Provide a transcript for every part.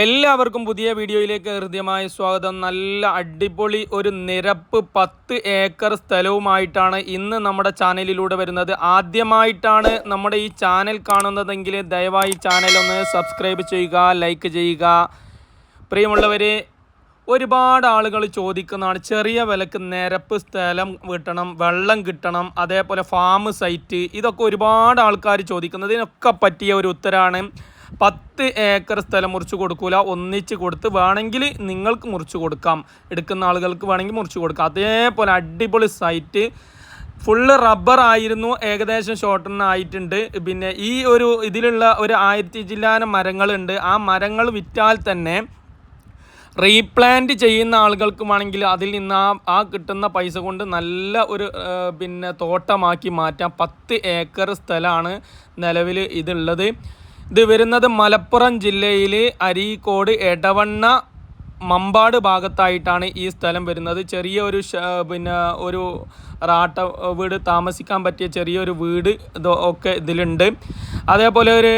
എല്ലാവർക്കും പുതിയ വീഡിയോയിലേക്ക് ഹൃദ്യമായ സ്വാഗതം. നല്ല അടിപൊളി ഒരു നിരപ്പ് പത്ത് ഏക്കർ സ്ഥലവുമായിട്ടാണ് ഇന്ന് നമ്മുടെ ചാനലിലൂടെ വരുന്നത്. ആദ്യമായിട്ടാണ് നമ്മുടെ ഈ ചാനൽ കാണുന്നതെങ്കിൽ ദയവായി ചാനൽ ഒന്ന് സബ്സ്ക്രൈബ് ചെയ്യുക ലൈക്ക് ചെയ്യുക. പ്രിയമുള്ളവരെ ഒരുപാട് ആളുകൾ ചോദിക്കുന്നതാണ് ചെറിയ വിലക്ക് നിരപ്പ് സ്ഥലം കിട്ടണം വെള്ളം കിട്ടണം അതേപോലെ ഫാം സൈറ്റ് ഇതൊക്കെ ഒരുപാട് ആൾക്കാർ ചോദിക്കുന്നത്. ഇതിനൊക്കെ പറ്റിയ ഒരു ഉത്തരമാണ് പത്ത് ഏക്കർ സ്ഥലം മുറിച്ച് കൊടുക്കൂല. ഒന്നിച്ച് കൊടുത്ത് വേണമെങ്കിൽ നിങ്ങൾക്ക് മുറിച്ച് കൊടുക്കാം. എടുക്കുന്ന ആളുകൾക്ക് വേണമെങ്കിൽ മുറിച്ച് കൊടുക്കാം. അതേപോലെ അടിപൊളി സൈറ്റ് ഫുള്ള് റബ്ബർ ആയിരുന്നു. ഏകദേശം ഷോർട്ടൺ ആയിട്ടുണ്ട്. പിന്നെ ഈ ഒരു ഇതിലുള്ള ഒരു ആയിരത്തി ജില്ലാന മരങ്ങളുണ്ട്. ആ മരങ്ങൾ വിറ്റാൽ തന്നെ റീപ്ലാന്റ് ചെയ്യുന്ന ആളുകൾക്ക് വേണമെങ്കിൽ അതിൽ നിന്ന് ആ ആ കിട്ടുന്ന പൈസ കൊണ്ട് നല്ല ഒരു പിന്നെ തോട്ടമാക്കി മാറ്റാം. പത്ത് ഏക്കർ സ്ഥലമാണ് നിലവിൽ ഇതുള്ളത്. ഇത് വരുന്നത് മലപ്പുറം ജില്ലയിലെ അരീക്കോട് എടവണ്ണ മമ്പാട് ഭാഗത്തായിട്ടാണ് ഈ സ്ഥലം വരുന്നത്. ചെറിയ ഒരു പിന്നെ ഒരു റാട്ട വീട് താമസിക്കാൻ പറ്റിയ ചെറിയൊരു വീട് ഒക്കെ ഇതിലുണ്ട്. അതേപോലെ ഒരു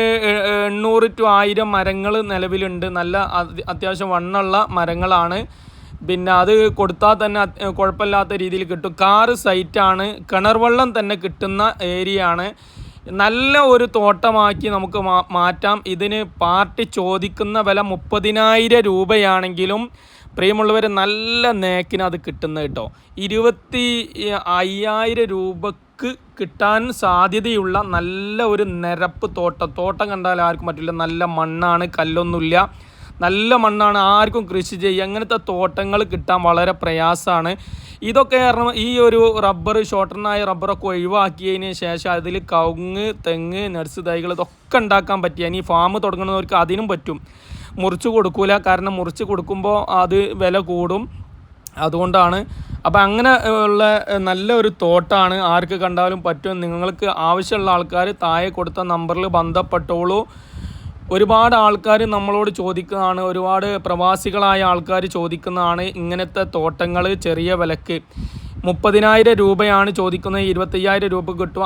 എണ്ണൂറ് ടു ആയിരം മരങ്ങൾ നിലവിലുണ്ട്. നല്ല അത്- അത്യാവശ്യം വണ്ണുള്ള മരങ്ങളാണ്. പിന്നെ അത് കൊടുത്താൽ തന്നെ കുഴപ്പമില്ലാത്ത രീതിയിൽ കിട്ടും. കാറ് സൈറ്റാണ്. കിണർ വെള്ളം തന്നെ കിട്ടുന്ന ഏരിയ ആണ് നല്ല ഒരു തോട്ടമാക്കി നമുക്ക് മാറ്റാം. ഇതിന് പാർട്ടി ചോദിക്കുന്ന വില മുപ്പതിനായിരം രൂപയാണെങ്കിലും പ്രിയമുള്ളവർ നല്ല നേക്കിന് അത് കിട്ടുന്ന കേട്ടോ. ഇരുപത്തി അയ്യായിരം രൂപക്ക് കിട്ടാൻ സാധ്യതയുള്ള നല്ല ഒരു നിരപ്പ് തോട്ടം. തോട്ടം കണ്ടാൽ ആർക്കും പറ്റില്ല. നല്ല മണ്ണാണ് കല്ലൊന്നുമില്ല. നല്ല മണ്ണാണ് ആർക്കും കൃഷി ചെയ്യുക അങ്ങനത്തെ തോട്ടങ്ങൾ കിട്ടാൻ വളരെ പ്രയാസമാണ്. ഇതൊക്കെ കാരണം ഈ ഒരു റബ്ബർ ഷോർട്ടനായ റബ്ബറൊക്കെ ഒഴിവാക്കിയതിന് ശേഷം അതിൽ കവുങ്ങ് തെങ്ങ് നട്സ് തൈകൾ ഇതൊക്കെ ഉണ്ടാക്കാൻ പറ്റിയ ഇനി ഫാം തുടങ്ങുന്നവർക്ക് അതിനും പറ്റും. മുറിച്ച് കൊടുക്കൂല. കാരണം മുറിച്ച് കൊടുക്കുമ്പോൾ അത് വില കൂടും. അതുകൊണ്ടാണ്. അപ്പം അങ്ങനെ ഉള്ള നല്ല ഒരു തോട്ടാണ് ആർക്ക് കണ്ടാലും പറ്റും. നിങ്ങൾക്ക് ആവശ്യമുള്ള ആൾക്കാർ താഴെ കൊടുത്ത നമ്പറിൽ ബന്ധപ്പെട്ടോളൂ. ഒരുപാട് ആൾക്കാർ നമ്മളോട് ചോദിക്കുന്നതാണ് ഒരുപാട് പ്രവാസികളായ ആൾക്കാർ ചോദിക്കുന്നതാണ് ഇങ്ങനത്തെ തോട്ടങ്ങൾ ചെറിയ വിലക്ക്. മുപ്പതിനായിരം രൂപയാണ് ചോദിക്കുന്നത് ഇരുപത്തയ്യായിരം രൂപ കിട്ടും